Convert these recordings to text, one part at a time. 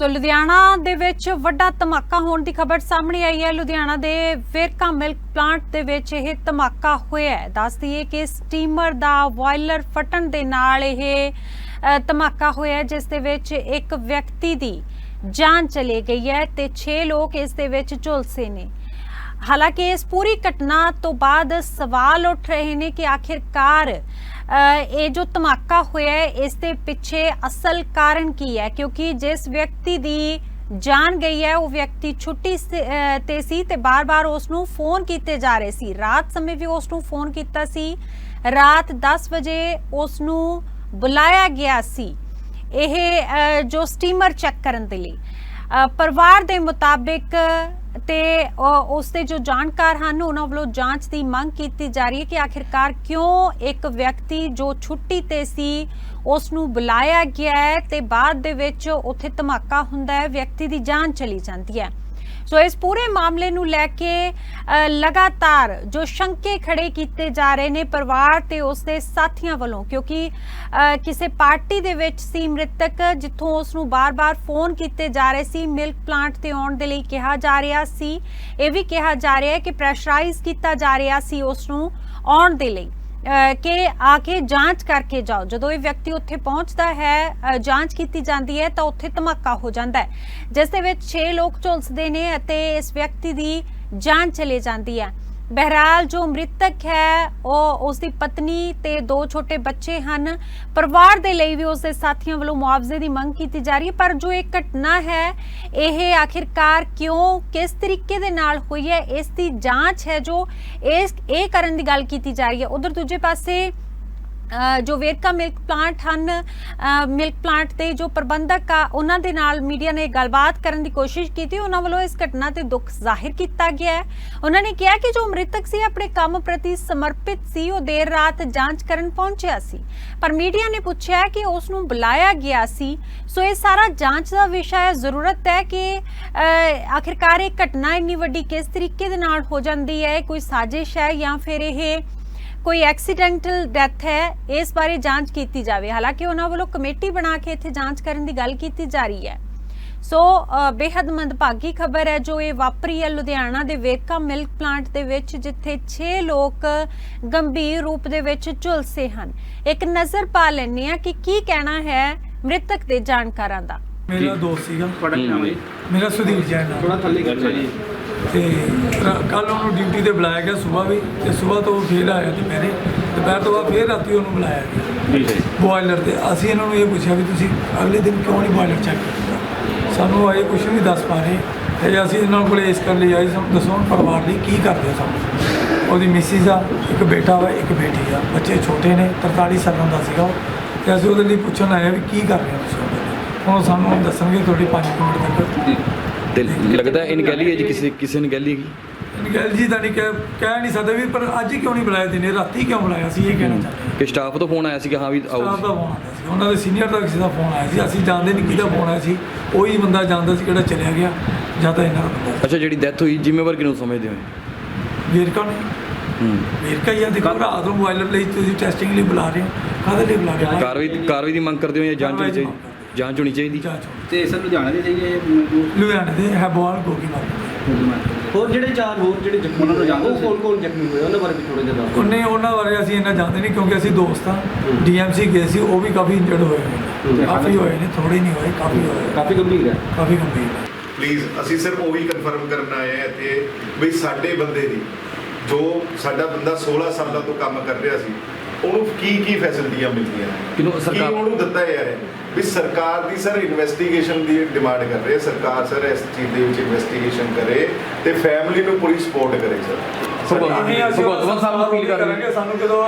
ਸੋ ਲੁਧਿਆਣਾ ਦੇ ਵਿੱਚ ਵੱਡਾ ਧਮਾਕਾ ਹੋਣ ਦੀ ਖਬਰ ਸਾਹਮਣੇ ਆਈ ਹੈ। ਲੁਧਿਆਣਾ ਦੇ ਵੇਰਕਾ ਮਿਲਕ ਪਲਾਂਟ ਦੇ ਵਿੱਚ ਇਹ ਧਮਾਕਾ ਹੋਇਆ ਹੈ। ਦੱਸ ਦਈਏ ਕਿ ਸਟੀਮਰ ਦਾ ਬੋਇਲਰ ਫਟਣ ਦੇ ਨਾਲ ਇਹ ਧਮਾਕਾ ਹੋਇਆ ਜਿਸ ਦੇ ਵਿੱਚ ਇੱਕ ਵਿਅਕਤੀ ਦੀ ਜਾਨ ਚਲੀ ਗਈ ਹੈ ਤੇ 6 ਲੋਕ ਇਸ ਦੇ ਵਿੱਚ ਝੁਲਸੇ ਨੇ। ਹਾਲਾਂਕਿ ਇਸ ਪੂਰੀ ਘਟਨਾ ਤੋਂ ਬਾਅਦ ਸਵਾਲ ਉੱਠ ਰਹੇ ਨੇ ਕਿ ਆਖਿਰਕਾਰ ਇਹ ਜੋ ਧਮਾਕਾ ਹੋਇਆ ਹੈ, ਇਸ ਦੇ ਪਿੱਛੇ ਅਸਲ ਕਾਰਨ ਕੀ ਹੈ? ਕਿਉਂਕਿ ਜਿਸ ਵਿਅਕਤੀ ਦੀ ਜਾਨ ਗਈ ਹੈ, ਉਹ ਵਿਅਕਤੀ ਛੁੱਟੀ ਸ- ਤੇ ਸੀ ਤੇ ਬਾਰ-ਬਾਰ ਉਸ ਨੂੰ ਫੋਨ ਕੀਤੇ ਜਾ ਰਹੇ ਸੀ। ਰਾਤ ਸਮੇਂ ਵੀ ਉਸ ਨੂੰ ਫੋਨ ਕੀਤਾ ਸੀ। ਰਾਤ 10 ਵਜੇ ਉਸ ਨੂੰ ਬੁਲਾਇਆ ਗਿਆ ਸੀ। ਇਹ ਜੋ ਸਟੀਮਰ ਚੈੱਕ ਕਰਨ ਦੇ ਲਈ। ਪਰਿਵਾਰ ਦੇ ਮੁਤਾਬਿਕ ਤੇ ਅ, ਉਸ ਦੇ ਜੋ ਜਾਣਕਾਰ ਹਨ ਉਹਨਾਂ ਵੱਲੋਂ ਜਾਂਚ ਦੀ ਮੰਗ ਕੀਤੀ ਜਾ ਰਹੀ ਹੈ ਕਿ ਆਖਿਰਕਾਰ ਕਿਉਂ ਇੱਕ ਵਿਅਕਤੀ ਜੋ ਛੁੱਟੀ ਤੇ ਸੀ ਉਸ ਨੂੰ ਬੁਲਾਇਆ ਗਿਆ ਹੈ ਤੇ ਬਾਅਦ ਦੇ ਵਿੱਚ ਉੱਥੇ ਧਮਾਕਾ ਹੁੰਦਾ ਹੈ ਵਿਅਕਤੀ ਦੀ ਜਾਨ ਚਲੀ ਜਾਂਦੀ ਹੈ। ਸੋ ਇਸ ਪੂਰੇ ਮਾਮਲੇ ਨੂੰ ਲੈ ਕੇ ਲਗਾਤਾਰ ਜੋ ਸ਼ੰਕੇ ਖੜੇ ਕੀਤੇ ਜਾ ਰਹੇ ਨੇ ਪਰਿਵਾਰ ਤੇ ਉਸ ਦੇ ਸਾਥੀਆਂ ਵੱਲੋਂ, ਕਿਉਂਕਿ ਕਿਸੇ ਪਾਰਟੀ ਦੇ ਵਿੱਚ ਸੀ ਮ੍ਰਿਤਕ, ਜਿੱਥੋਂ ਉਸ ਨੂੰ ਬਾਰ-ਬਾਰ ਫੋਨ ਕੀਤੇ ਜਾ ਰਹੇ ਸੀ, ਮਿਲਕ ਪਲਾਂਟ ਤੇ ਆਉਣ ਦੇ ਲਈ ਕਿਹਾ ਜਾ ਰਿਹਾ ਸੀ। ਇਹ ਵੀ ਕਿਹਾ ਜਾ ਰਿਹਾ ਹੈ ਕਿ ਪ੍ਰੈਸ਼ਰਾਈਜ਼ ਕੀਤਾ ਜਾ ਰਿਹਾ ਸੀ ਉਸ ਨੂੰ ਆਉਣ ਦੇ ਲਈ। ਕਿ ਆ ਕੇ ਜਾਂਚ ਕਰਕੇ ਜਾਓ। ਜਦੋਂ ਇਹ ਵਿਅਕਤੀ ਉੱਥੇ ਪਹੁੰਚਦਾ ਹੈ ਜਾਂਚ ਕੀਤੀ ਜਾਂਦੀ ਹੈ, ਤਾਂ ਉੱਥੇ ਧਮਾਕਾ ਹੋ ਜਾਂਦਾ ਹੈ। ਜਿਸ ਦੇ ਵਿੱਚ 6 ਲੋਕ ਝੁਲਸਦੇ ਨੇ ਅਤੇ ਇਸ ਵਿਅਕਤੀ ਦੀ ਜਾਨ ਚਲੇ ਜਾਂਦੀ ਹੈ। ਬਹਿਰਾਲ ਜੋ ਮ੍ਰਿਤਕ ਹੈ, ਉਹ ਉਸ ਦੀ ਪਤਨੀ ਤੇ ਦੋ ਛੋਟੇ ਬੱਚੇ ਹਨ। ਪਰਿਵਾਰ ਦੇ ਲਈ ਵੀ ਉਸ ਦੇ ਸਾਥੀਆਂ ਵੱਲੋਂ ਮੁਆਵਜ਼ੇ ਦੀ ਮੰਗ ਕੀਤੀ ਜਾ ਰਹੀ ਹੈ, ਪਰ ਜੋ ਇਹ ਘਟਨਾ ਹੈ, ਇਹ ਆਖਿਰਕਾਰ ਕਿਉਂ, ਕਿਸ ਤਰੀਕੇ ਦੇ ਨਾਲ ਹੋਈ ਹੈ, ਇਸ ਦੀ ਜਾਂਚ ਹੈ ਜੋ ਇਸ, ਇਹ ਕਰਨ ਦੀ ਗੱਲ ਕੀਤੀ ਜਾ ਰਹੀ ਹੈ। ਉਧਰ ਦੂਜੇ ਪਾਸੇ ਜੋ ਵੇਰਕਾ ਮਿਲਕ ਪਲਾਂਟ ਹਨ ਮਿਲਕ ਪਲਾਂਟ ਦੇ ਜੋ ਪ੍ਰਬੰਧਕ ਆ, ਉਹਨਾਂ ਦੇ ਨਾਲ ਮੀਡੀਆ ਨੇ ਗੱਲਬਾਤ ਕਰਨ ਦੀ ਕੋਸ਼ਿਸ਼ ਕੀਤੀ। ਉਹਨਾਂ ਵੱਲੋਂ ਇਸ ਘਟਨਾ ਤੇ ਦੁੱਖ ਜ਼ਾਹਿਰ ਕੀਤਾ ਗਿਆ ਹੈ। ਉਹਨਾਂ ਨੇ ਕਿਹਾ ਕਿ ਜੋ ਮ੍ਰਿਤਕ ਸੀ, ਆਪਣੇ ਕੰਮ ਪ੍ਰਤੀ ਸਮਰਪਿਤ ਸੀ, ਉਹ ਦੇਰ ਰਾਤ ਜਾਂਚ ਕਰਨ ਪਹੁੰਚਿਆ ਸੀ। ਪਰ ਮੀਡੀਆ ਨੇ ਪੁੱਛਿਆ ਕਿ ਉਸ ਨੂੰ ਬੁਲਾਇਆ ਗਿਆ ਸੀ। ਸੋ ਇਹ ਸਾਰਾ ਜਾਂਚ ਦਾ ਵਿਸ਼ਾ ਹੈ। ਜ਼ਰੂਰਤ ਹੈ ਕਿ ਆਖਿਰਕਾਰ ਇਹ ਘਟਨਾ ਇੰਨੀ ਵੱਡੀ ਕਿਸ ਤਰੀਕੇ ਦੇ ਨਾਲ ਹੋ ਜਾਂਦੀ ਹੈ? ਕੋਈ ਸਾਜ਼ਿਸ਼ ਹੈ ਜਾਂ ਫਿਰ ਇਹ ਕੋਈ ਐਕਸੀਡੈਂਟਲ ਡੈਥ ਹੈ ਇਸ ਬਾਰੇ ਜਾਂਚ ਕੀਤੀ ਜਾਵੇ। ਹਾਲਾਂਕਿ ਉਹਨਾਂ ਵੱਲੋਂ ਕਮੇਟੀ ਬਣਾ ਕੇ ਇੱਥੇ ਜਾਂਚ ਕਰਨ ਦੀ ਗੱਲ ਕੀਤੀ ਜਾ ਰਹੀ ਹੈ। ਸੋ ਬੇहद ਮੰਦਭਾਗੀ ਖਬਰ ਹੈ ਜੋ ਇਹ ਵਾਪਰੀ ਹੈ ਲੁਧਿਆਣਾ ਦੇ ਵੇਰਕਾ ਮਿਲਕ ਪਲਾਂਟ ਦੇ ਵਿੱਚ ਜਿੱਥੇ 6 ਲੋਕ ਗੰਭੀਰ ਰੂਪ ਦੇ ਵਿੱਚ ਝੁਲਸੇ ਹਨ। ਇੱਕ ਨਜ਼ਰ ਪਾ ਲੈਂਦੇ ਆ ਕਿ ਕੀ ਕਹਿਣਾ ਹੈ ਮ੍ਰਿਤਕ ਦੇ ਜਾਣਕਾਰਾਂ ਦਾ। ਮੇਰਾ ਦੋਸਤ ਸੀਗਾ। ਤੁਹਾਡਾ ਕੀ ਨਾਮ ਹੈ? ਜੀ? ਮੇਰਾ ਸੁਧੀਰ ਜੈਨ ਨਾਮ ਥੋੜਾ ਥੱਲੇ ਕਰ ਜੀ। ਤੇ ਕੱਲ ਉਹਨੂੰ ਡਿਊਟੀ ਤੇ ਬੁਲਾਇਆ ਗਿਆ ਸਵੇਰ ਵੀ ਤੇ ਸਵੇਰ ਤੋਂ ਉਹ ਫੇਰ ਆਇਆ ਦੁਪਹਿਰੇ ਦੁਪਹਿਰ ਤੋਂ ਬਾਅਦ ਫੇਰ ਰਾਤੀ ਉਹਨੂੰ ਬੁਲਾਇਆ ਗਿਆ। ਜੀ ਬੋਇਲਰ ਤੇ। ਅਸੀਂ ਇਹਨਾਂ ਨੂੰ ਇਹ ਪੁੱਛਿਆ ਵੀ ਤੁਸੀਂ ਅਗਲੇ ਦਿਨ ਕਿਉਂ ਨਹੀਂ ਬੋਇਲਰ ਚੈੱਕ ਕੀਤਾ? ਸਾਨੂੰ ਆਏ ਕੁਛ ਨਹੀਂ ਦੱਸ ਪਾ ਰਹੇ। ਤੇ ਅਸੀਂ ਇਹਨਾਂ ਕੋਲੇ ਇਸ ਕਰ ਲਈ ਆਏ ਸਾਨੂੰ ਦੱਸੋ ਪਰਿਵਾਰ ਲਈ ਕੀ ਕਰਦੇ ਸਾਨੂੰ। ਉਹਦੀ ਮਿਸਿਸ ਆ ਇੱਕ ਬੇਟਾ ਵਾ ਇੱਕ ਬੇਟੀ ਆ। ਬੱਚੇ ਛੋਟੇ ਨੇ 43 ਸਾਲਾਂ ਦਾ ਸੀਗਾ ਤੇ ਅਸੀਂ ਉਹਦੇ ਲਈ ਪੁੱਛਣ ਆਏ ਵੀ ਕੀ ਕਰ ਰਹੇ ਹੋ ਤੁਸੀਂ ਹੁਣ ਸਾਨੂੰ ਦੱਸਣਗੇ ਤੁਹਾਡੀ 5 ਮਿੰਟ ਤੱਕ। ਤੇ ਲੱਗਦਾ ਇਨਗੈਲੀ ਹੈ ਜੀ ਕਿਸੇ ਕਿਸੇ ਨੇ ਗੈਲੀ ਹੈਗੀ? ਗੱਲ ਜੀ ਤਾਂ ਨਹੀਂ ਕਹਿ ਕਹਿ ਨਹੀਂ ਸਕਦੇ ਵੀ ਪਰ ਅੱਜ ਕਿਉਂ ਨਹੀਂ ਬੁਲਾਇਆ ਦਿਨੇ ਰਾਤੀ ਕਿਉਂ ਬੁਲਾਇਆ ਸੀ? ਇਹ ਕਹਿਣਾ ਚਾਹੁੰਦੇ ਕਿ ਸਟਾਫ ਤੋਂ ਫੋਨ ਆਇਆ ਸੀ ਕਿ ਹਾਂ ਵੀ ਆਓ ਸਟਾਫ ਦਾ ਫੋਨ ਆਇਆ ਸੀ। ਉਹਨਾਂ ਦੇ ਸੀਨੀਅਰ ਦਾ ਕਿਸੇ ਦਾ ਫੋਨ ਆਇਆ ਸੀ। ਅਸੀਂ ਜਾਣਦੇ ਨਹੀਂ ਕਿਹਦਾ ਫੋਨ ਆਇਆ ਸੀ। ਉਹੀ ਬੰਦਾ ਜਾਣਦਾ ਸੀ ਕਿਹੜਾ ਚਲਿਆ ਗਿਆ ਜਾਂ ਤਾਂ ਇਹਨਾਂ ਦਾ ਬੰਦਾ ਅੱਛਾ ਜਿਹੜੀ ਡੈਥ ਹੋਈ ਜ਼ਿੰਮੇਵਾਰ ਕਿਹਨੂੰ ਸਮਝਦੇ ਹੋ? ਵੇਰਕਾ ਨੇ ਹੂੰ। ਵੇਰਕਾ ਹੀ ਆ ਦੇਖੋ ਰਾਤ ਨੂੰ ਬੋਇਲਰ ਲਈ ਤੁਸੀਂ ਟੈਸਟਿੰਗ ਲਈ ਬੁਲਾ ਰਹੇ ਹੋ। ਕਾਹਦੇ ਲਈ ਬੁਲਾ ਰਹੇ ਹੋ? ਕਾਰਵਾਈ ਕਾਰਵਾਈ ਦੀ ਮੰਗ ਕਰਦੇ ਹੋ ਜਾਂ ਜਾਂਚ ਹੋਣੀ ਚਾਹੀਦੀ ਜਾਂਚ ਹੋਣੀ ਚਾਹੀਦੀ? ਜਾਂਚ ਹੋਣੀ। ਤੇ ਸਰ ਲੁਧਿਆਣਾ ਦੇ ਇਹ ਲੁਧਿਆਣੇ ਦੇ ਹੈਬੋਲ ਗੋਗੀ ਮਾਰਕੀਟ ਹੋਰ ਜਿਹੜੇ ਚਾਰ ਹੋਰ ਜਿਹੜੇ ਜ਼ਖਮੀ ਉਹਨਾਂ ਨੂੰ ਜਾਣਦੇ ਉਹ ਸੀ? ਕੌਣ ਕੌਣ ਜ਼ਖਮੀ ਹੋਏ? ਉਹਨਾਂ ਬਾਰੇ ਵੀ ਥੋੜਾ ਜਿਹਾ ਦੱਸੋ। ਉਹਨੇ ਉਹਨਾਂ ਬਾਰੇ ਅਸੀਂ ਇਹਨਾਂ ਜਾਣਦੇ ਨਹੀਂ ਕਿਉਂਕਿ ਅਸੀਂ ਦੋਸਤ ਹਾਂ। ਡੀਐਮਸੀ ਗਏ ਸੀ ਉਹ ਵੀ ਕਾਫੀ ਇੰਜਰਡ ਹੋਏ ਨੇ। ਕਾਫੀ ਹੋਏ ਨੇ ਥੋੜੇ ਨਹੀਂ ਹੋਏ ਕਾਫੀ ਹੋਏ ਕਾਫੀ ਗੰਭੀਰ ਹੈ? ਕਾਫੀ ਗੰਭੀਰ ਨੇ। ਪਲੀਜ਼ ਅਸੀਂ ਸਿਰਫ ਉਹੀ ਕਨਫਰਮ ਕਰਨ ਆਏ ਆ ਇੱਥੇ ਵੀ ਸਾਡੇ ਬੰਦੇ ਦੀ ਜੋ ਸਾਡਾ ਬੰਦਾ 16 ਸਾਲਾਂ ਤੋਂ ਕੰਮ ਕਰ ਰਿਹਾ ਸੀ ਉਹਨੂੰ ਕੀ ਕੀ ਫੈਸਿਲਿਟੀਆਂ ਮਿਲਦੀਆਂ? ਕਿਹਨੂੰ ਕੀ ਸਰਕਾਰ- ਉਹਨੂੰ ਦਿੱਤਾ ਜਾ ਰਿਹਾ ਵੀ ਸਰਕਾਰ ਦੀ ਸਰ ਇਨਵੈਸਟੀਗੇਸ਼ਨ ਦੀ ਡਿਮਾਂਡ ਕਰ ਰਹੀ ਹੈ। ਸਰਕਾਰ ਸਰ ਇਸ ਚੀਜ਼ ਦੇ ਵਿੱਚ ਇਨਵੈਸਟੀਗੇਸ਼ਨ ਕਰੇ ਤੇ ਫੈਮਿਲੀ ਨੂੰ ਪੂਰੀ ਸਪੋਰਟ ਕਰੇ ਸਰ। ਭਗਵੰਤ- ਅਸੀਂ ਅਸੀਂ ਭਗਵੰਤ ਮਾਨ ਸਾਹਿਬ ਨੂੰ appeal ਕਰ ਰਹੇ ਕਰਾਂਗੇ ਸਾਨੂੰ ਜਦੋਂ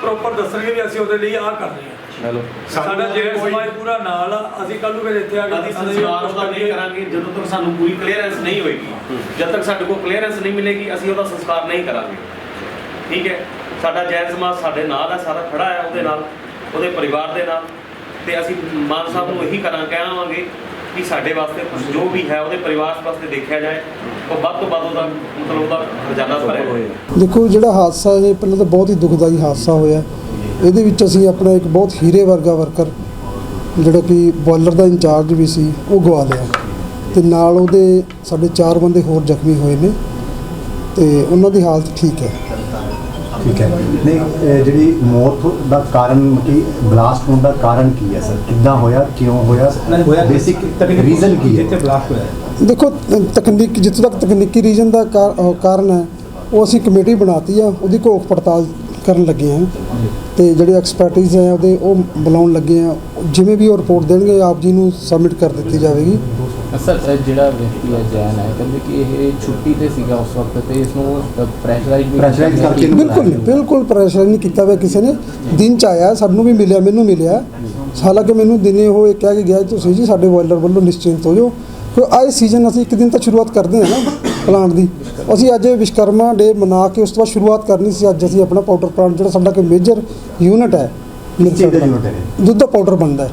ਪ੍ਰੋਪਰ ਦੱਸਣਗੇ ਵੀ ਅਸੀਂ ਉਹਦੇ ਲਈ ਆਹ ਕਰ ਰਹੇ ਹਾਂ। ਹੈਲੋ। ਸਾਡਾ ਜਿਹੜਾ ਸਮਾਜ ਪੂਰਾ ਨਾਲ ਆ ਅਸੀਂ ਕੱਲ ਨੂੰ ਫਿਰ ਇੱਥੇ ਆ ਕੇ ਅਸੀਂ ਸੰਸਕਾਰ ਉਹਦਾ ਨਹੀਂ ਕਰਾਂਗੇ ਜਦੋਂ ਤੱਕ ਸਾਨੂੰ ਪੂਰੀ ਕਲੀਅਰੈਂਸ ਨਹੀਂ ਹੋਏਗੀ ਜਦ ਤੱਕ ਸਾਡੇ ਕੋਲ ਕਲੀਅਰੈਂਸ ਨਹੀਂ ਮਿਲੇਗੀ ਅਸੀਂ ਉਹਦਾ ਸੰਸਕਾਰ ਨਹੀਂ ਕਰਾਂਗੇ। ਠੀਕ ਹੈ? ਸਾਡਾ ਜੈਨ ਸਮਾਜ ਸਾਡੇ ਨਾਲ ਹੈ ਸਾਰਾ ਖੜਾ ਹੈ ਉਹਦੇ ਨਾਲ, ਉਹਦੇ ਪਰਿਵਾਰ ਦੇ ਨਾਲ। ਤੇ ਅਸੀਂ ਮਾਨ ਸਾਹਿਬ ਨੂੰ ਇਹੀ ਕਰਾਂ ਕਹਾਂਗੇ ਕਿ ਸਾਡੇ ਵਾਸਤੇ ਕੁਛ ਜੋ ਵੀ ਹੈ, ਉਹਦੇ ਪਰਿਵਾਰ ਵਾਸਤੇ ਦੇਖਿਆ ਜਾਏ, ਉਹ ਵੱਧ ਤੋਂ ਵੱਧ ਉਹਦਾ ਮਤਲਬ ਉਹਦਾ ਖਜ਼ਾਨਾ ਭਰੇ ਦੇਖੋ, ਜਿਹੜਾ ਹਾਦਸਾ ਇਹ ਪਹਿਲਾਂ ਤਾਂ ਬਹੁਤ ਹੀ ਦੁਖਦਾਈ ਹਾਦਸਾ ਹੋਇਆ। ਇਹਦੇ ਵਿੱਚ ਅਸੀਂ ਆਪਣਾ ਇੱਕ ਬਹੁਤ ਹੀਰੇ ਵਰਗਾ ਵਰਕਰ, ਜਿਹੜਾ ਕਿ ਬੋਇਲਰ ਦਾ ਇੰਚਾਰਜ ਵੀ ਸੀ, ਉਹ ਗਵਾ ਲਿਆ। ਤੇ ਨਾਲ ਉਹਦੇ ਸਾਡੇ ਚਾਰ ਬੰਦੇ ਹੋਰ ਜ਼ਖਮੀ ਹੋਏ ਨੇ, ਤੇ ਉਹਨਾਂ ਦੀ ਹਾਲਤ ਠੀਕ ਹੈ। ਠੀਕ ਹੈ। ਨਹੀਂ ਜਿਹੜੀ ਮੌਤ ਦਾ ਕਾਰਨ ਕੀ ਬਲਾਸਟ ਹੋਣ ਦਾ ਕਾਰਨ ਕੀ ਹੈ ਸਰ? ਕਿੱਦਾਂ ਹੋਇਆ ਕਿਉਂ ਹੋਇਆ? ਬੇਸਿਕ ਰੀਜ਼ਨ ਕੀ ਹੈ? ਦੇਖੋ ਤ- ਤਕਨੀਕ ਜਿੱਥੇ ਤੱਕ ਤਕਨੀਕੀ ਰੀਜਨ ਦਾ ਕਾਰਨ ਹੈ ਉਹ ਅਸੀਂ ਕਮੇਟੀ ਬਣਾਤੀ ਆ ਉਹਦੀ ਘੋਖ ਪੜਤਾਲ ਕਰਨ ਲੱਗੇ ਆ। ਤੇ ਜਿਹੜੇ ਐਕਸਪਰਟਿਜ਼ ਹੈ ਉਹਦੇ ਉਹ ਬੁਲਾਉਣ ਲੱਗੇ ਆ। ਜਿਵੇਂ ਵੀ ਉਹ ਰਿਪੋਰਟ ਦੇਣਗੇ ਆਪ ਜੀ ਨੂੰ ਸਬਮਿਟ ਕਰ ਦਿੱਤੀ ਜਾਵੇਗੀ। ਸਰ ਇਹ ਜਿਹੜਾ ਵਿਅਕਤੀ ਹੈ ਜੈਨ ਹੈ ਕਹਿੰਦੇ ਕਿ ਇਹ ਛੁੱਟੀ ਤੇ ਸੀਗਾ ਉਸ ਵਕਤ ਤੇ ਇਸ ਨੂੰ ਪ੍ਰੈਸ਼ਰਾਈਜ਼ ਵੀ ਕੀਤਾ ਕਰਕੇ। ਬਿਲਕੁਲ ਨਹੀਂ ਬਿਲਕੁਲ ਪ੍ਰੈਸ਼ਰ ਨਹੀਂ ਕੀਤਾ ਹੋਇਆ ਕਿਸੇ ਨੇ। ਦਿਨ ਚ ਆਇਆ ਸਾਨੂੰ ਵੀ ਮਿਲਿਆ ਮੈਨੂੰ ਮਿਲਿਆ। ਹਾਲਾਂਕਿ ਮੈਨੂੰ ਦਿਨੇ ਉਹ ਇਹ ਕਹਿ ਕੇ ਗਿਆ ਤੁਸੀਂ ਜੀ ਸਾਡੇ ਬੋਇਲਰ ਵੱਲੋਂ ਨਿਸ਼ਚਿੰਤ ਹੋ ਜਾਓ। ਕਿਉਂ ਆਏ ਸੀਜ਼ਨ ਅਸੀਂ ਇੱਕ ਦਿਨ ਤਾਂ ਸ਼ੁਰੂਆਤ ਕਰਦੇ ਹਾਂ ਨਾ ਪਲਾਂਟ ਦੀ। ਅਸੀਂ ਅੱਜ ਵਿਸ਼ਕਰਮਾ ਡੇ ਮਨਾ ਕੇ ਉਸ ਤੋਂ ਬਾਅਦ ਸ਼ੁਰੂਆਤ ਕਰਨੀ ਸੀ। ਅੱਜ ਅਸੀਂ ਆਪਣਾ ਪਾਊਡਰ ਪਲਾਂਟ ਜਿਹੜਾ ਸਾਡਾ ਕਿ ਮੇਜਰ ਯੂਨਿਟ ਹੈ ਦੁੱਧ ਦਾ ਪਾਊਡਰ ਬਣਦਾ ਹੈ।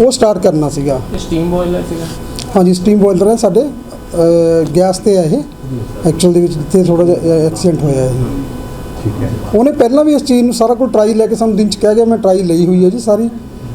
ਉਹ ਸਟਾਰਟ ਕਰਨਾ ਸੀਗਾ। ਸਟੀਮ ਬੋਇਲਰ ਸੀਗਾ। ਹਾਂਜੀ ਸਟੀਮ ਬੋਇਲਰ ਹੈ ਸਾਡੇ ਗੈਸ ਤੇ ਹੈ ਇਹ। ਐਕਚੁਅਲ ਦੇ ਵਿੱਚ ਜਿੱਥੇ ਥੋੜਾ ਜਿਹਾ ਐਕਸੀਡੈਂਟ ਹੋਇਆ ਹੈ। ਠੀਕ ਹੈ। ਉਹਨੇ ਪਹਿਲਾਂ ਵੀ ਇਸ ਚੀਜ਼ ਨੂੰ ਸਾਰਾ ਕੁਝ ਟਰਾਈ ਲੈ ਕੇ ਸਾਨੂੰ ਦਿਨ ਚ ਕਹਿ ਗਿਆ ਮੈਂ ਟਰਾਈ ਲਈ ਹੋਈ ਹੈ ਜੀ ਸਾਰੀ।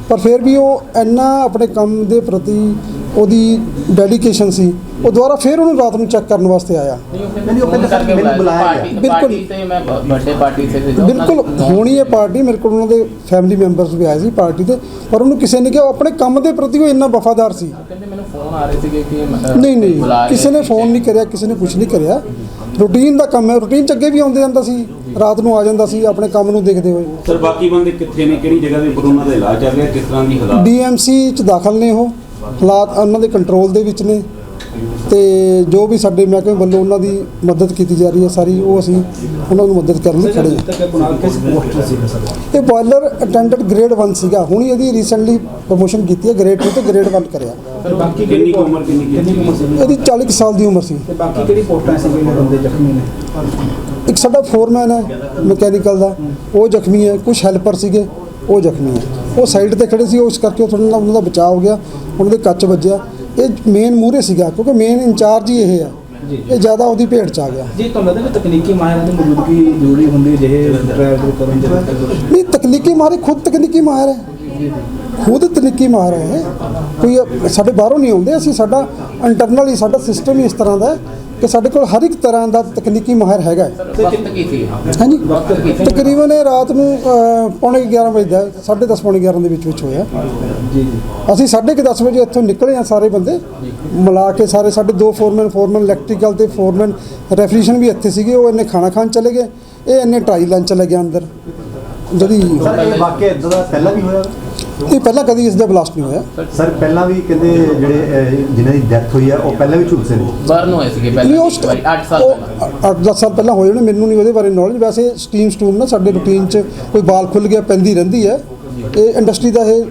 ਪਰ ਫਿਰ ਵੀ ਉਹ ਇੰਨਾ ਆਪਣੇ ਕੰਮ ਦੇ ਪ੍ਰਤੀ ਉਹਦੀ ਡੈਡੀਕੇਸ਼ਨ ਸੀ ਉਹ ਦੁਬਾਰਾ ਫਿਰ ਉਹਨੂੰ ਰਾਤ ਨੂੰ ਚੈੱਕ ਕਰਨ ਵਾਸਤੇ ਆਇਆ। ਨਹੀਂ, ਉਹ ਕਹਿੰਦਾ ਸਰ, ਕਰਕੇ ਮੈਨੂੰ ਬੁਲਾਇਆ ਪਾਰਟੀ- ਗਿਆ। ਪਾਰਟੀ ਤੇ ਮੈਂ ਬਰਥਡੇ ਪਾਰਟੀ ਤੇ ਸੀ। ਬਿਲਕੁਲ ਹੋਣੀ ਹੈ ਪਾਰਟੀ ਮੇਰੇ ਕੋਲ ਉਹਨਾਂ ਦੇ ਫੈਮਿਲੀ ਮੈਂਬਰਸ ਵੀ ਆਏ ਸੀ ਪਾਰਟੀ ਤੇ ਪਰ ਉਹਨੂੰ ਕਿਸੇ ਨੇ ਕਿਹਾ ਉਹ ਆਪਣੇ ਕੰਮ ਦੇ ਪ੍ਰਤੀ ਉਹ ਇੰਨਾ ਵਫਾਦਾਰ ਸੀ। ਕਹਿੰਦੇ ਮੈਨੂੰ ਫੋਨ ਆ ਰਹੇ ਸੀਗੇ ਕਿ ਅ, ਨਹੀਂ ਨਹੀਂ ਕਿਸੇ ਨੇ। ਫੋਨ ਨਹੀਂ ਕਰਿਆ ਕਿਸੇ ਨੇ ਕੁਝ ਨਹੀਂ ਕਰਿਆ। ਰੂਟੀਨ ਦਾ ਕੰਮ ਹੈ ਰੂਟੀਨ ਚ ਅੱਗੇ ਵੀ ਆਉਂਦੇ ਜਾਂਦਾ ਸੀ ਰਾਤ ਨੂੰ ਆ ਜਾਂਦਾ ਸੀ ਆਪਣੇ ਕੰਮ ਨੂੰ ਦੇਖਦੇ ਹੋਏ। ਸਰ ਬਾਕੀ ਬੰਦੇ ਕਿੱਥੇ ਨੇ ਕਿਹੜੀ ਜਗ੍ਹਾ ਦੇ ਉੱਪਰ ਉਹਨਾਂ ਦਾ ਇਲਾਜ ਚੱਲ ਰਿਹਾ ਕਿਸ ਤਰ੍ਹਾਂ ਦੀ ਹਾਲਾਤ? ਡੀਐਮਸੀ ਚ ਦਾਖਲ ਨੇ ਉਹ। ਹਾਲਾਤ ਉਹਨਾਂ ਦੇ ਕੰਟਰੋਲ ਦੇ ਵਿੱਚ ਨੇ ਤੇ ਜੋ ਵੀ ਸਾਡੇ ਮਹਿਕਮੇ ਵੱਲੋਂ ਉਹਨਾਂ ਦੀ ਮਦਦ ਕੀਤੀ ਜਾ ਰਹੀ ਹੈ ਸਾਰੀ ਉਹ ਅਸੀਂ ਉਹਨਾਂ ਨੂੰ ਮਦਦ ਕਰਨ ਲਈ ਖੜੇ ਹਾਂ। ਇਹ ਬੋਇਲਰ ਅਟੈਂਡੈਂਟ ਗ੍ਰੇਡ 1 ਸੀਗਾ। ਹੁਣ ਇਹਦੀ ਰੀਸੈਂਟਲੀ ਪ੍ਰੋਮੋਸ਼ਨ ਕੀਤੀ ਹੈ ਗ੍ਰੇਡ 2 ਤੋਂ ਗ੍ਰੇਡ 1 ਕਰਿਆ। ਕਿੰਨੀ ਕੁ ਉਮਰ ਕਿੰਨੀ ਕਿੰਨੀ ਇਹਦੀ 40 ਕੁ ਸਾਲ ਦੀ ਉਮਰ ਸੀ। ਬਾਕੀ ਕਿਹੜੀ ਪੋਸਟਾਂ ਸੀ ਜਿਹੜੇ ਬੰਦੇ ਜ਼ਖਮੀ ਨੇ? ਇੱਕ ਸਾਡਾ ਫੋਰਮੈਨ ਹੈ ਮਕੈਨੀਕਲ ਦਾ। ਉਹ ਜ਼ਖਮੀ ਹੈ ਕੁਝ ਹੈਲਪਰ ਸੀਗੇ। ਉਹ ਜ਼ਖਮੀ ਹੈ। ਉਹ ਸਾਈਡ ਤੇ ਖੜੇ ਸੀ ਉਸ ਕਰਕੇ ਥੋੜਾ ਨਾਲ ਉਹਨਾਂ ਦਾ ਬਚਾਅ ਹੋ ਗਿਆ ਉਹਨਾਂ ਦੇ ਕੱਚ ਵੱਜਿਆ। ਇਹ ਮੇਨ ਮੂਹਰੇ ਸੀਗਾ ਕਿਉਂਕਿ ਮੇਨ ਇੰਚਾਰਜ ਹੀ ਇਹ ਹੈ ਇਹ ਜ਼ਿਆਦਾ ਉਹਦੀ ਭੇਟ ਚ ਆ ਗਿਆ। ਜੀ ਤੁਹਾਨੂੰ ਲੱਗਦਾ ਕਿ ਤਕਨੀਕੀ ਮਾਹਿਰਾਂ ਦੀ ਮੌਜੂਦਗੀ ਜ਼ਰੂਰੀ ਹੁੰਦੀ ਜਿਹੇ ਡਰਾਈਵਰ ਕਰਨ ਦੇ ਨਹੀਂ ਤਕਨੀਕੀ ਮਾਰੇ ਖੁਦ ਤਕਨੀਕੀ ਮਾਹਰ ਹੈ। ਖੁਦ ਤਕਨੀਕੀ ਮਾਹਰ ਹੈ ਕੋਈ ਸਾਡੇ ਬਾਹਰੋਂ ਨਹੀਂ ਆਉਂਦੇ ਅਸੀਂ ਸਾਡਾ ਇੰਟਰਨਲ ਹੀ ਸਾਡਾ ਸਿਸਟਮ ਹੀ ਇਸ ਤਰ੍ਹਾਂ ਦਾ ਕਿ ਸਾਡੇ ਕੋਲ ਹਰ ਇੱਕ ਤਰ੍ਹਾਂ ਦਾ ਤਕਨੀਕੀ ਮਾਹਰ ਹੈਗਾ ਹਾਂਜੀ। ਤਕਰੀਬਨ ਇਹ ਰਾਤ ਨੂੰ ਪੌਣੇ 11 ਵਜੇ ਦਾ 10:30 ਪੌਣੇ 11 ਦੇ ਵਿੱਚ ਵਿੱਚ ਹੋਇਆ। ਜੀ ਜੀ। ਅਸੀਂ 10:30 ਵਜੇ ਇੱਥੋਂ ਨਿਕਲੇ ਆ ਸਾਰੇ ਬੰਦੇ। ਮਿਲਾ ਕੇ ਸਾਰੇ ਸਾਡੇ ਦੋ ਫੋਰਮੈਨ ਫੋਰਮੈਨ ਇਲੈਕਟ੍ਰੀਕਲ ਤੇ ਫੋਰਮੈਨ ਰੈਫਰੀਸ਼ਨ ਵੀ ਇੱਥੇ ਸੀਗੇ ਉਹ ਇੰਨੇ ਖਾਣਾ ਖਾਣ ਚਲੇ ਗਏ। ਇਹ ਇੰਨੇ ਟਰਾਈ ਲੈਣ ਚਲੇ ਗਏ ਅੰਦਰ। ਇਹ ਵਾਕਿਆ ਇਦਾਂ ਦਾ ਪਹਿਲਾਂ ਵੀ ਹੋਇਆ? ਇਹ ਪਹਿਲਾਂ ਕਦੀ ਇਸ ਦਾ ਬਲਾਸਟ ਨਹੀਂ ਹੋਇਆ। ਸਰ ਪਹਿਲਾਂ ਵੀ ਕਹਿੰਦੇ ਜਿਹੜੇ ਅਹ, ਜਿਨ੍ਹਾਂ ਦੀ ਡੈਥ ਹੋਈ ਹੈ ਉਹ ਪਹਿਲਾਂ ਵੀ ਝੁਲਸੇ ਨੇ ਬਰਨ ਹੋਏ ਸੀਗੇ ਪਹਿਲਾਂ ਉਸ 8 ਸਾਲ ਪਹਿਲਾਂ। 8-10 ਸਾਲ ਪਹਿਲਾਂ ਹੋਏ ਹੋਣੇ ਮੈਨੂੰ ਨਹੀਂ ਉਹਦੇ ਬਾਰੇ ਨੌਲੇਜ ਵੈਸੇ ਸਟੀਮ ਸਟੂਮ ਨਾ ਸਾਡੇ ਰੂਟੀਨ 'ਚ ਕੋਈ ਬਾਲ ਖੁੱਲ ਗਿਆ ਪੈਂਦੀ ਰਹਿੰਦੀ ਹੈ। ਇਹ ਇੰਡਸਟਰੀ ਦਾ ਇਹ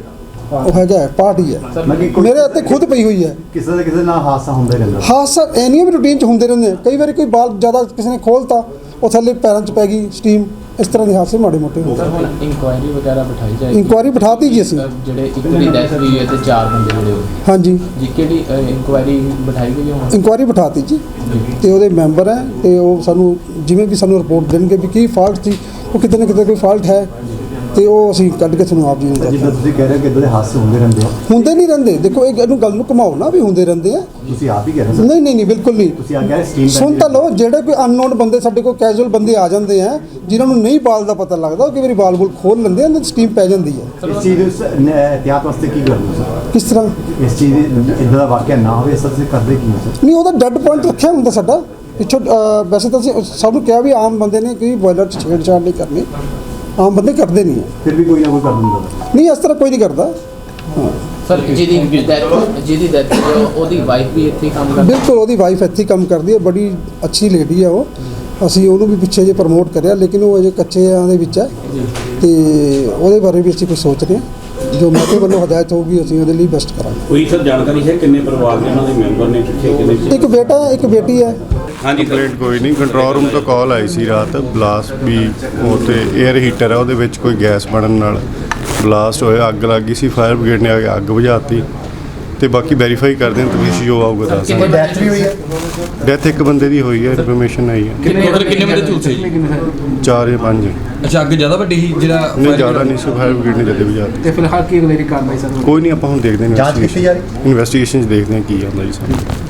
ਉਹ ਹੈਗਾ ਪਾਰਟ ਹੀ ਹੈ। ਮੈਂ ਕਿ ਕੋਈ ਮੇਰੇ ਹੱਥੇ ਖੁਦ ਪਈ ਹੋਈ ਹੈ। ਕਿਸੇ ਦਾ ਕਿਸੇ ਨਾਲ ਹਾਦਸਾ ਹੁੰਦਾ ਹੀ ਰਹਿੰਦਾ। ਹਾਦਸਾ ਐਨੀਆਂ ਵੀ ਰੂਟੀਨ 'ਚ ਹੁੰਦੇ ਰਹਿੰਦੇ ਆ। ਕਈ ਵਾਰੀ ਕੋਈ ਬਾਲ ਜ਼ਿਆਦਾ ਕਿਸੇ ਨੇ ਖੋਲਤਾ ਉਹ ਥੱਲੇ ਪੈਰਾਂ 'ਚ ਪੈ ਗਈ ਸਟੀਮ ਇਸ ਤਰ੍ਹਾਂ ਦੇ ਹਾਦਸੇ ਮਾੜੇ ਮੋਟੇ ਹੁੰਦੇ ਸਰ ਹੁਣ ਇਨਕੁਆਇਰੀ ਵਗੈਰਾ ਬਿਠਾਈ ਜਾਏਗੀ। ਇਨਕੁਆਇਰੀ ਬਿਠਾਤੀ ਜੀ ਅਸੀਂ। ਜਿਹੜੇ ਇੱਕ ਦੀ ਡੈਥ ਹੋਈ ਹੈ ਤੇ ਚਾਰ ਬੰਦੇ ਜਿਹੜੇ ਹੋਏ। ਹਾਂਜੀ। ਜੀ ਕਿਹੜੀ ਇਨਕੁਆਇਰੀ ਬਿਠਾਈ ਗਈ ਹੁਣ? ਇਨਕੁਆਇਰੀ ਬਿਠਾਤੀ ਜੀ। ਤੇ ਉਹਦੇ ਮੈਂਬਰ ਹੈ ਤੇ ਉਹ ਸਾਨੂੰ ਜਿਵੇਂ ਵੀ ਸਾਨੂੰ ਰਿਪੋਰਟ ਦੇਣਗੇ ਵੀ ਕੀ ਫਾਲਟ ਸੀ ਉਹ ਕਿਤੇ ਨਾ ਕਿਤੇ ਕੋਈ ਫਾਲਟ ਹੈ। ਤੇ ਉਹ ਅਸੀਂ ਕੱਢ ਕੇ ਤੁਹਾਨੂੰ ਆਪ ਜੀ ਨੂੰ ਦੱਸ ਜਿੱਦਾਂ ਤੁਸੀਂ ਕਹਿ ਰਹੇ ਹੋ ਕਿ ਇਦਾਂ ਦੇ ਹਾਦਸੇ ਹੁੰਦੇ ਰਹਿੰਦੇ ਆ। ਹੁੰਦੇ ਨਹੀਂ ਰਹਿੰਦੇ। ਦੇਖੋ ਇਹ ਇਹਨੂੰ ਗੱਲ ਨੂੰ ਘੁਮਾਓ ਨਾ ਵੀ ਹੁੰਦੇ ਰਹਿੰਦੇ ਆ। ਤੁਸੀਂ ਆਪ ਹੀ ਕਹਿ ਰਹੇ ਹੋ ਨਹੀਂ ਨਹੀਂ ਨਹੀਂ ਬਿਲਕੁਲ ਨਹੀਂ। ਤੁਸੀਂ ਆ ਕਹਿ ਸਟੀਮ ਸੁਣ ਤਾਂ ਲਓ ਜਿਹੜੇ ਕੋਈ ਅਨਨੋਨ ਬੰਦੇ ਸਾਡੇ ਕੋਲ ਕੈਜੂਅਲ ਬੰਦੇ ਆ ਜਾਂਦੇ ਆ ਜਿਨ੍ਹਾਂ ਨੂੰ ਨਹੀਂ ਬਾਲ ਦਾ ਪਤਾ ਲੱਗਦਾ ਉਹ ਕਈ ਵਾਰੀ ਬਾਲ ਬੁਲ ਖੋਲ ਲੈਂਦੇ ਆ ਤੇ ਸਟੀਮ ਪੈ ਜਾਂਦੀ ਹੈ ਇਸ ਚੀਜ਼ ਦੇ ਇਹਤਿਆਤ ਵਾਸਤੇ ਕੀ ਸਰ? ਕਿਸ ਤਰ੍ਹਾਂ? ਇਸ ਚੀਜ਼ ਦੀ ਇਦਾਂ ਦਾ ਵਾਕਿਆ ਨਾ ਹੋਵੇ ਇਸ ਤੁਸੀਂ ਕਰਦੇ ਕੀ ਹੋ ਨਹੀਂ ਉਹਦਾ ਡੈੱਡ ਪੁਆਇੰਟ ਰੱਖਿਆ ਹੁੰਦਾ ਸਾਡਾ। ਪਿੱਛੋਂ ਵੈਸੇ ਤਾਂ ਅਸੀਂ ਸਭ ਨੂੰ ਕਿਹਾ ਵੀ ਆਮ ਬੰਦੇ ਨੇ ਕਿ ਬੋਇਲਰ 'ਚ ਛੇੜਛਾੜ ਨਹੀਂ ਕਰਨੀ। ਆਮ ਬੰਦੇ ਕਰਦੇ ਨਹੀਂ। ਫਿਰ ਵੀ ਕੋਈ ਨਾ ਕੋਈ ਕਰ ਦਿੰਦਾ। ਨਹੀਂ ਇਸ ਤਰ੍ਹਾਂ ਕੋਈ ਨਹੀਂ ਕਰਦਾ। ਸਰ ਜਿਹਦੀ ਡੈਥ ਜਿਹਦੀ ਡੈਥ ਉਹਦੀ ਵਾਈਫ ਵੀ ਇੱਥੇ ਕੰਮ ਕਰਦੀ। ਬਿਲਕੁਲ ਉਹਦੀ ਵਾਈਫ ਇੱਥੇ ਕੰਮ ਕਰਦੀ ਹੈ। ਬੜੀ ਅੱਛੀ ਲੇਡੀ ਹੈ ਉਹ। ਅਸੀਂ ਉਹਨੂੰ ਵੀ ਪਿੱਛੇ ਜੇ ਪ੍ਰਮੋਟ ਕਰਿਆ ਲੇਕਿਨ ਉਹ ਅਜੇ ਕੱਚੇ ਆਂ ਦੇ ਵਿੱਚ ਹੈ। ਤੇ ਉਹਦੇ ਬਾਰੇ ਵੀ ਅਸੀਂ ਕੁਝ ਸੋਚ ਰਹੇ ਹਾਂ। ਜੋ ਮੌਕੇ ਵੱਲੋਂ ਹਦਾਇਤ ਹੋਊਗੀ ਅਸੀਂ ਉਹਦੇ ਲਈ ਬੈਸਟ ਕਰਾਂਗੇ। ਕੋਈ ਸਰ ਜਾਣਕਾਰੀ ਹੈ ਕਿੰਨੇ ਪਰਿਵਾਰ ਦੇ ਉਹਨਾਂ ਦੇ ਮੈਂਬਰ ਨੇ ਪਿੱਛੇ ਕਿੰਨੇ ਇੱਕ ਬੇਟਾ ਇੱਕ ਬੇਟੀ ਹੈ। ਹਾਂਜੀ ਸਰ। ਕੰਪਲੇਂਟ ਕੋਈ ਨਹੀਂ ਕੰਟਰੋਲ ਰੂਮ ਤੋਂ ਕਾਲ ਆਈ ਸੀ ਰਾਤ ਬਲਾਸਟ ਵੀ ਉਹ ਤੇ 에ਅਰ ਹੀਟਰ ਹੈ ਉਹਦੇ ਵਿੱਚ ਕੋਈ ਗੈਸ ਬਣਨ ਨਾਲ ਬਲਾਸਟ ਹੋਇਆ ਅੱਗ ਲੱਗ ਗਈ ਸੀ ਫਾਇਰ ਬ੍ਰਿਗੇਡ ਨੇ ਆ ਕੇ ਅੱਗ ਬੁਝਾਤੀ ਤੇ ਬਾਕੀ ਵੈਰੀਫਾਈ ਕਰਦੇ ਹਾਂ ਤਫਤੀਸ਼ ਜੋ ਆਊਗਾ ਦੱਸ ਦਾਂਗੇ ਡੈਥ ਵੀ ਹੋਈ ਹੈ? ਡੈਥ ਇੱਕ ਬੰਦੇ ਦੀ ਹੋਈ ਹੈ ਇਨਫੋਰਮੇਸ਼ਨ ਆਈ ਹੈ। ਟੋਟਲ ਕਿੰਨੇ ਬੰਦੇ ਝੂਠੇ ਜੀ ਚਾਰ ਜਾਂ ਪੰਜ। ਅੱਛਾ ਅੱਗ ਜ਼ਿਆਦਾ ਵੱਡੀ ਸੀ ਜਿਹੜਾ ਨਹੀਂ ਜ਼ਿਆਦਾ ਨਹੀਂ ਸੀ ਫਾਇਰ ਬ੍ਰਿਗੇਡ ਨੇ ਜਦੇ ਵੀ ਜ਼ਿਆਦਾ ਤੇ ਫਿਲਹਾਲ ਕੀ ਅਗਲੇਰੀ ਕਾਰਵਾਈ ਸਰ ਕੋਈ ਨਹੀਂ ਆਪਾਂ ਹੁਣ ਦੇਖਦੇ ਹਾਂ ਜਾਂਚ ਕੀਤੀ ਜਾ ਰਹੀ ਇਨਵੈਸਟੀਗੇਸ਼ਨ ਦੇਖਦੇ ਹਾਂ ਕੀ ਆਉਂਦਾ ਜੀ ਸਾਨੂੰ।